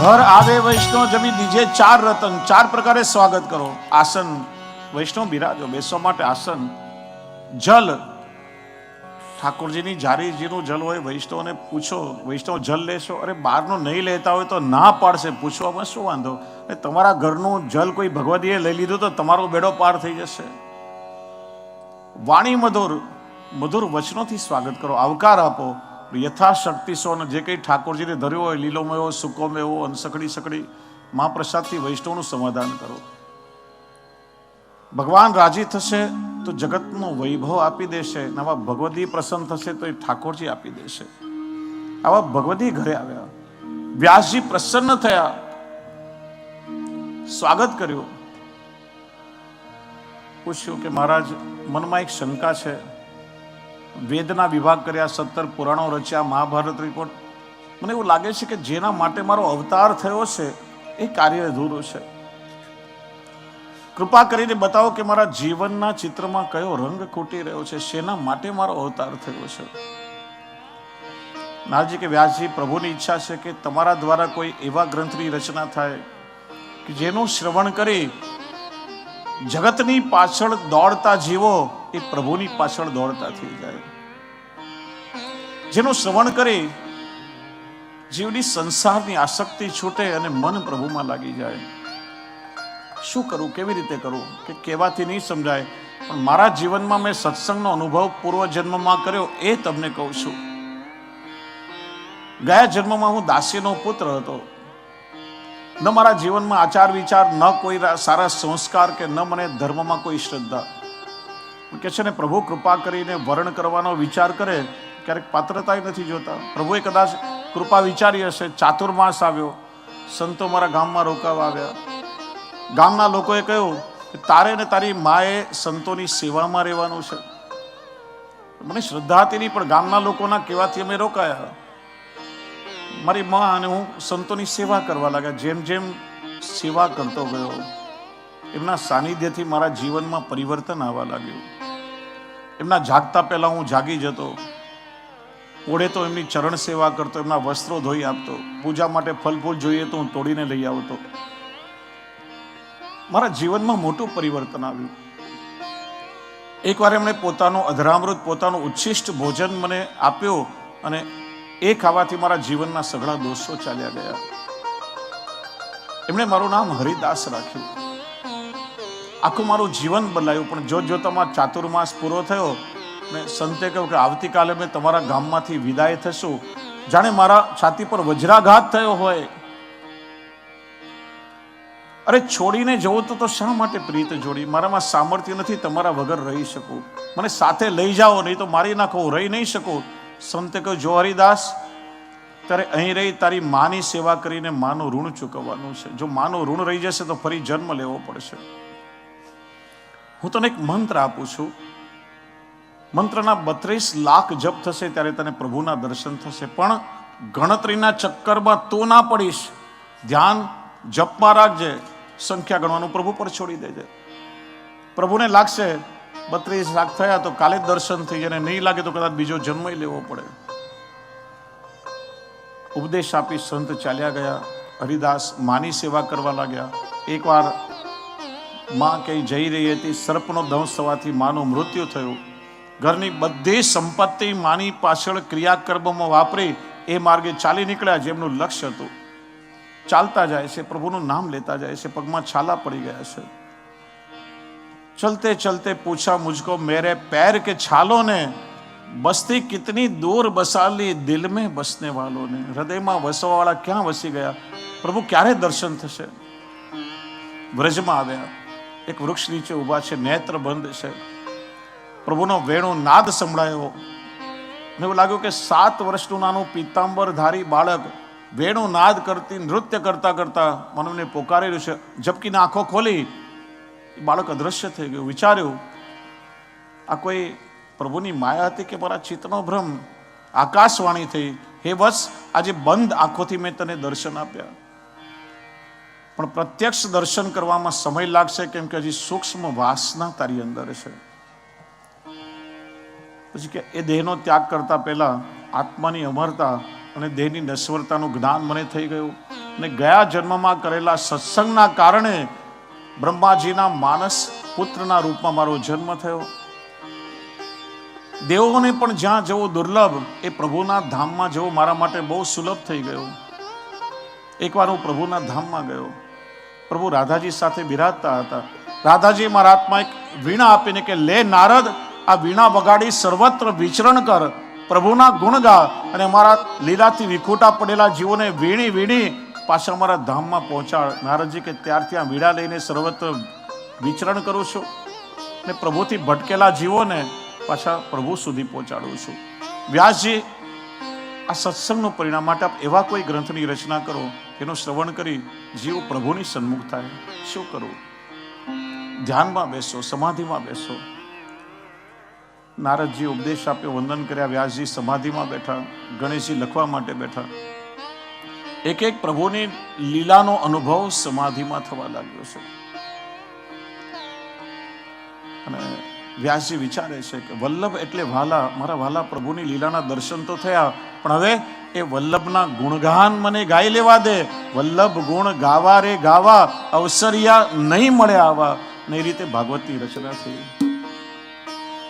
ઘર આવે વૈષ્ણવ, જમી દીજે ચાર રતન. ચાર પ્રકારે સ્વાગત કરો. આસન, વૈષ્ણવ બિરાજો, બેસવા માટે આસન. જલ. ઠાકોરજીની જારીજીનું જલ હોય, વૈષ્ણવને પૂછો, વૈષ્ણવ જલ લેશો. અરે, બહારનું નહીં લેતા હોય તો ના પાડશે. પૂછવામાં શું વાંધો? એ તમારા ઘરનું જલ કોઈ ભગવદીએ લઈ લીધું તો તમારો બેડો પાર થઈ જશે. વાણી મધુર. મધુર વચનોથી સ્વાગત કરો. આવકાર આપો. યથાશક્તિ સો અને જે કંઈ ઠાકોરજીને ધર્યો હોય લીલો મેવો સૂકો મેવો અને સકડી સકડી મહાપ્રસાદથી વૈષ્ણવનું સમાધાન કરો. ભગવાન રાજી થશે તો જગતનો વૈભવ આપી દેશે નવા ભગવદી પ્રસન્ન થશે તો એ ઠાકોરજી આપી દેશે. આવા ભગવદી ઘરે આવ્યા, વ્યાસજી પ્રસન્ન થયા. સ્વાગત કર્યું. પૂછ્યું કે મહારાજ, મનમાં એક શંકા છે. વેદના વિભાગ કર્યા, સત્તર પુરાણો રચ્યા, મહાભારત રિપોર્ટ મને એવું લાગે છે કે જેના માટે મારો અવતાર થયો છે, એ કાર્ય અધૂરું છે. કૃપા કરીને બતાવો કે મારા જીવનના ચિત્રમાં કયો રંગ ખૂટી રહ્યો છે, શેના માટે મારો અવતાર થયો છે? નારજી કે, વ્યાસજી, પ્રભુની ઈચ્છા છે કે તમારા દ્વારા કોઈ એવા ગ્રંથની રચના થાય કે જેનું શ્રવણ કરી જગતની પાછળ દોડતા જીવો એ પ્રભુની પાછળ દોડતા થઈ જાય. જેનું શ્રવણ કરી જીવની સંસારની આસક્તિ છૂટે અને મન પ્રભુમાં લાગી જાય. શું કરું, કેવી રીતે કરું? કે કહેવાથી નહીં સમજાય, પણ મારા જીવનમાં મેં સત્સંગનો અનુભવ પૂર્વ જન્મમાં કર્યો એ તમને કહું છું. ગયા જન્મમાં હું દાસીનો પુત્ર હતો. ન મારા જીવનમાં આચાર વિચાર ન કોઈ સારા સંસ્કાર કે ન મને ધર્મમાં કોઈ શ્રદ્ધા. કે છે ને, પ્રભુ કૃપા કરીને વર્ણ કરવાનો વિચાર કરે, ક્યારેક પાત્રતાય નથી જોતા. પ્રભુએ કદાચ કૃપા વિચારી હશે, ચાતુર્માસ આવ્યો, સંતો મારા ગામમાં રોકાવા આવ્યા. ગામના લોકોએ કહ્યું કે, તારે ને તારી માએ સંતોની સેવામાં રહેવાનું છે. મને શ્રદ્ધા હતી નહીં, પણ ગામના લોકોના કહેવાથી અમે રોકાયા. મારી મા અને હું સંતોની સેવા કરવા લાગ્યા. જેમ જેમ સેવા કરતો ગયો, એમના સાનિધ્યથી મારા જીવનમાં પરિવર્તન આવવા લાગ્યું. એમના જાગતા પહેલા હું જાગી જતો. ઓળે તો એમની ચરણ સેવા કરતો, એમના વસ્ત્રો ધોઈ આપતો. પૂજા માટે ફલ ફૂલ જોઈએ તો હું તોડીને લઈ આવતો. મારા જીવનમાં મોટું પરિવર્તન આવ્યું. એકવાર એમણે પોતાનું અધરામૃત, પોતાનું ઉચ્છિષ્ટ ભોજન મને આપ્યો અને એ ખાવાથી મારા જીવનના સઘળા દોષો ચાલ્યા ગયા. એમણે મારું નામ હરિદાસ રાખ્યું. આખું મારું જીવન બદલાયું, પણ જોત જોતામાં ચાતુર્માસ પૂરો થયો ને સંતે કહ્યું કે આવતીકાલે મેં તમારા ગામમાંથી વિદાય થશું. જાણે મારા છાતી પર વજ્રાઘાત થયો હોય. અરે, છોડીને જવું તો તો શા માટે પ્રીત જોડી? મારામાં સામર્થ્ય નથી, તમારા વગર રહી શકું. મને સાથે લઈ જાઓ, નહીં તો મારી નાખો રહી નહીં શકું. સંતે કહ્યું, જો હરિદાસ ત્યારે અહીં રહી, તારી માની સેવા કરીને માનું ઋણ ચૂકવવાનું છે. જો માનું ઋણ રહી જશે તો ફરી જન્મ લેવો પડશે. હું તને એક મંત્ર આપું છું. મંત્રના બત્રીસ લાખ જપ થશે ત્યારે તને પ્રભુના દર્શન થશે. પણ ગણતરીના ચક્કરમાં તો ના પડીશ. ધ્યાન જપમાં રાખજે. સંખ્યા ગણવાનું પ્રભુ પર છોડી દેજે. પ્રભુને લાગશે બત્રીસ લાખ થયા તો કાલે દર્શન થઈ જાય નહીં લાગે તો કદાચ બીજો જન્મ લેવો પડે. ઉપદેશ આપી સંત ચાલ્યા ગયા. હરિદાસ માની સેવા કરવા લાગ્યા. એકવાર માં કંઈ જઈ રહી હતી, સર્પનો દંશ થવાથી માનું મૃત્યુ થયું. ઘરની બધી સંપત્તિ માની પાછળ ક્રિયાકર્મમાં વાપરી એ માર્ગે ચાલી નીકળ્યા જેમનું લક્ષ્ય હતું. ચાલતા જાય છે, પ્રભુનું નામ લેતા જાય છે, પગમાં છાલા પડી ગયા છે. ચલતે ચલતે પૂછા મુજકો, મેરે પેર કે છાલો ને બસ્તી કિતની દૂર બસાલી દિલ મેં બસને વાલોને? હૃદયમાં વસવાવાળા ક્યાં વસી ગયા? પ્રભુ ક્યારે દર્શન થશે? વ્રજમાં આવ્યા. એક વૃક્ષ નીચે ઊભા છે, નેત્ર બંધ છે. પ્રભુનો વેણો નાદ સંભળાયો. મને એવું લાગ્યું કે સાત વર્ષનું નાનું પીતાંબર ધારી બાળક વેણો નાદ કરતી, નૃત્ય કરતા કરતા મનને પોકારી રહ્યું છે. જબકીને આંખો ખોલી બાળક અદ્રશ્ય થઈ ગયું. વિચાર્યું, આ કોઈ પ્રભુની માયા હતી કે મારા ચિત્તનો ભ્રમ? આકાશવાણી થઈ. હે બસ આજે બંધ આંખોથી મેં તને દર્શન આપ્યા. પણ પ્રત્યક્ષ દર્શન કરવામાં સમય લાગશે કેમ કે હજી સૂક્ષ્મ વાસના તારી અંદર છે. પછી કે એ દેહનો ત્યાગ કરતા પહેલા આત્માની અમરતા અને દેહની નશ્વરતાનું જ્ઞાન મને થઈ ગયું. અને ગયા જન્મમાં કરેલા સત્સંગના કારણે બ્રહ્માજીના માનસ પુત્રના રૂપમાં મારો જન્મ થયો. દેવોને પણ જ્યાં જવો દુર્લભ, એ પ્રભુના ધામમાં જવું મારા માટે બહુ સુલભ થઈ ગયો. એકવાર હું પ્રભુના ધામમાં ગયો. પ્રભુ રાધાજી સાથે બિરાજતા હતા. રાધાજી હાથમાં એક વીણા આપીને કે, લે નારદ, આ વીણા વગાડી સર્વત્ર વિચરણ કર. પ્રભુના ગુણ ગા. અને મારા લીલાથી વિખોટા પડેલા જીવોને વીણી વીણી પાછા મારા ધામમાં પહોંચાડ. નારદજી કે, ત્યારથી આ વીણા લઈને સર્વત્ર વિચરણ કરું છું ને પ્રભુથી ભટકેલા જીવોને પાછા પ્રભુ સુધી પહોંચાડું છું. વ્યાસજી, આ સત્સંગનું પરિણામ માટે આપ એવા કોઈ ગ્રંથની રચના કરો એનું શ્રવણ કરી જીવ પ્રભુની સન્મુખ થાય. શું કરવું ધ્યાનમાં બેસો, સમાધિમાં બેસો. નારદજી ઉપદેશ આપ્યો, વંદન કર્યા, વ્યાસજી સમાધિમાં બેઠા, ગણેશજી લખવા માટે બેઠા. એક એક પ્રભુની લીલાનો અનુભવ સમાધિમાં થવા લાગ્યો છે. અને વ્યાસજી વિચારે છે કે વલ્લભ એટલે વાલા મારા વાલા પ્રભુની લીલાના દર્શન તો થયા, પણ હવે એ વલ્લભના ગુણગાન મને ગાઈ લેવા દે. વલ્લભ ગુણ ગાવા રે ગાવા, અવસરિયા નહીં મળે આવા. ને એ રીતે ભાગવતની રચના થઈ.